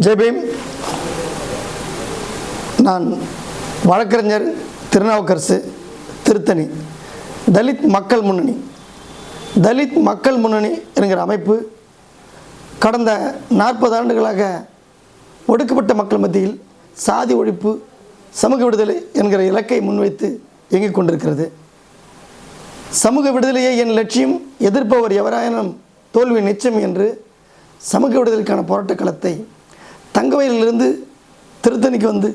ஜெபீம் நான் வழக்கறிஞர் திருநாவுக்கரசு திருத்தணி தலித் மக்கள் முன்னணி. தலித் மக்கள் முன்னணி என்கிற அமைப்பு கடந்த நாற்பது ஆண்டுகளாக ஒடுக்கப்பட்ட மக்கள் மத்தியில் சாதி ஒழிப்பு சமூக விடுதலை என்கிற இலக்கை முன்வைத்து இயங்கிக் கொண்டிருக்கிறது. சமூக விடுதலையை என் லட்சியம் எதிர்ப்பவர் எவராயினும் தோல்வி நிச்சயம் என்று சமூக விடுதலைக்கான போராட்டக் களத்தை தங்கவயலிலிருந்து திருத்தணிக்கு வந்து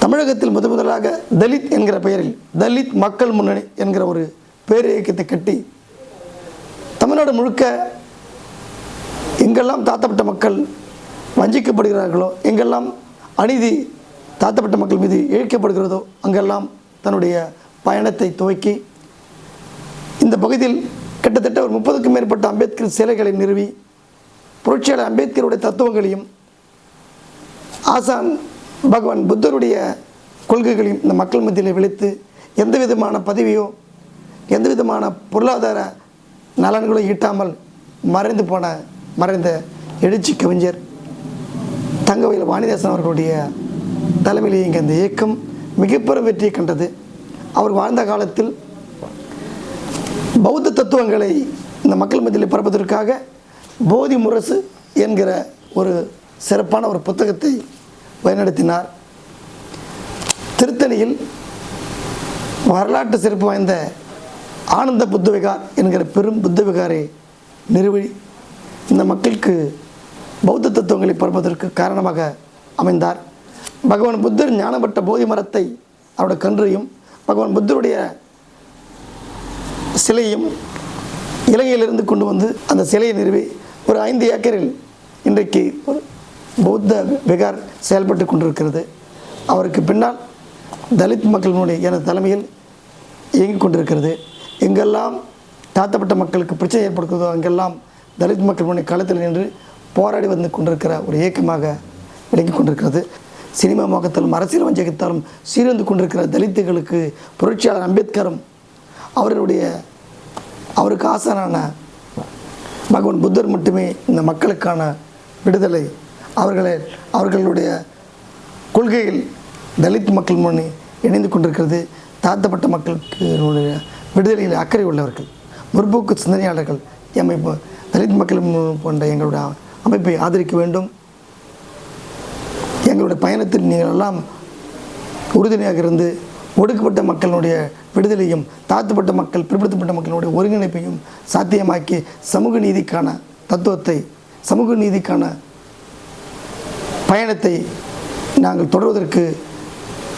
தமிழகத்தில் முத முதலாக தலித் என்கிற பெயரில் தலித் மக்கள் முன்னணி என்கிற ஒரு பேர் இயக்கத்தை கட்டி தமிழ்நாடு முழுக்க எங்கெல்லாம் தாத்தப்பட்ட மக்கள் வஞ்சிக்கப்படுகிறார்களோ எங்கெல்லாம் அநீதி தாத்தப்பட்ட மக்கள் மீது இழைக்கப்படுகிறதோ அங்கெல்லாம் தன்னுடைய பயணத்தை துவக்கி இந்த பகுதியில் கிட்டத்தட்ட ஒரு முப்பதுக்கும் மேற்பட்ட அம்பேத்கர் சிலைகளை நிறுவி புரட்சியாளர் அம்பேத்கருடைய தத்துவங்களையும் ஆசான் பகவான் புத்தருடைய கொள்கைகளையும் இந்த மக்கள் மத்தியில் விளைத்து எந்த விதமான பதவியோ எந்த விதமான பொருளாதார நலன்களோ ஈட்டாமல் மறைந்து போன மறைந்த எழுச்சி கவிஞர் தங்கவயில் வாணிதாசன் அவர்களுடைய தலைமையிலேயே இங்கே இந்த இயக்கம் மிகப்பெரும் வெற்றியை கண்டது. அவர் வாழ்ந்த காலத்தில் பௌத்த தத்துவங்களை இந்த மக்கள் மத்தியில் பரப்பதற்காக போதி முரசு என்கிற ஒரு சிறப்பான ஒரு புத்தகத்தை வழிநடத்தினார் திருத்தணியில் வரலாற்று சிறப்பு வாய்ந்த ஆனந்த புத்த விகார் என்கிற பெரும் புத்த விகாரை நிறுவி இந்த மக்களுக்கு பௌத்த தத்துவங்களை பரப்பதற்கு காரணமாக அமைந்தார். பகவான் புத்தர் ஞானப்பட்ட போதி மரத்தை அவருடைய கன்றையும் பகவான் புத்தருடைய சிலையும் இலங்கையிலிருந்து கொண்டு வந்து அந்த சிலையை நிறுவி ஒரு ஐந்து ஏக்கரில் இன்றைக்கு ஒரு பௌத்த விகார் செயல்பட்டு கொண்டிருக்கிறது. அவருக்கு பின்னால் தலித் மக்களினுடைய எனது தலைமையில் இயங்கிக் கொண்டிருக்கிறது. எங்கெல்லாம் தாத்தப்பட்ட மக்களுக்கு பிரச்சனை ஏற்படுகிறதோ அங்கெல்லாம் தலித் மக்களுடைய களத்தில் நின்று போராடி வந்து கொண்டிருக்கிற ஒரு இயக்கமாக விளங்கி கொண்டிருக்கிறது. சினிமா முகத்தாலும் அரசியல் வஞ்சகத்தாலும் சீர்ந்து கொண்டிருக்கிற தலித்துகளுக்கு புரட்சியாளர் அம்பேத்கரும் அவருடைய அவருக்கு ஆசானான பகவான் புத்தர் மட்டுமே இந்த மக்களுக்கான விடுதலை. அவர்களை அவர்களுடைய கொள்கையில் தலித் மக்கள் முன்னே இணைந்து கொண்டிருக்கிறது. தாழ்த்தப்பட்ட மக்களுக்கு விடுதலையில் அக்கறை உள்ளவர்கள் முற்போக்கு சிந்தனையாளர்கள் எம்மை தலித் மக்கள் போன்ற எங்களுடைய அமைப்பை ஆதரிக்க வேண்டும். எங்களுடைய பயணத்தில் நீங்கள் எல்லாம் உறுதுணையாக இருந்து ஒடுக்கப்பட்ட மக்களுடைய விடுதலையும் தாழ்த்தப்பட்ட மக்கள் பிற்படுத்தப்பட்ட மக்களுடைய ஒருங்கிணைப்பையும் சாத்தியமாக்கி சமூக நீதிக்கான தத்துவத்தை சமூக நீதிக்கான பயணத்தை நாங்கள் தொடர்வதற்கு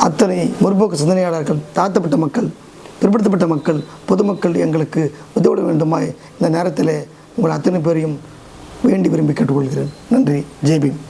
அத்தனை முற்போக்கு சிந்தனையாளர்கள் தாழ்த்தப்பட்ட மக்கள் பிற்படுத்தப்பட்ட மக்கள் பொதுமக்கள் எங்களுக்கு உதவிட வேண்டுமாய் இந்த நேரத்தில் உங்கள் அத்தனை பேரையும் வேண்டி விரும்பி கேட்டுக்கொள்கிறேன். நன்றி. ஜெய்பீம்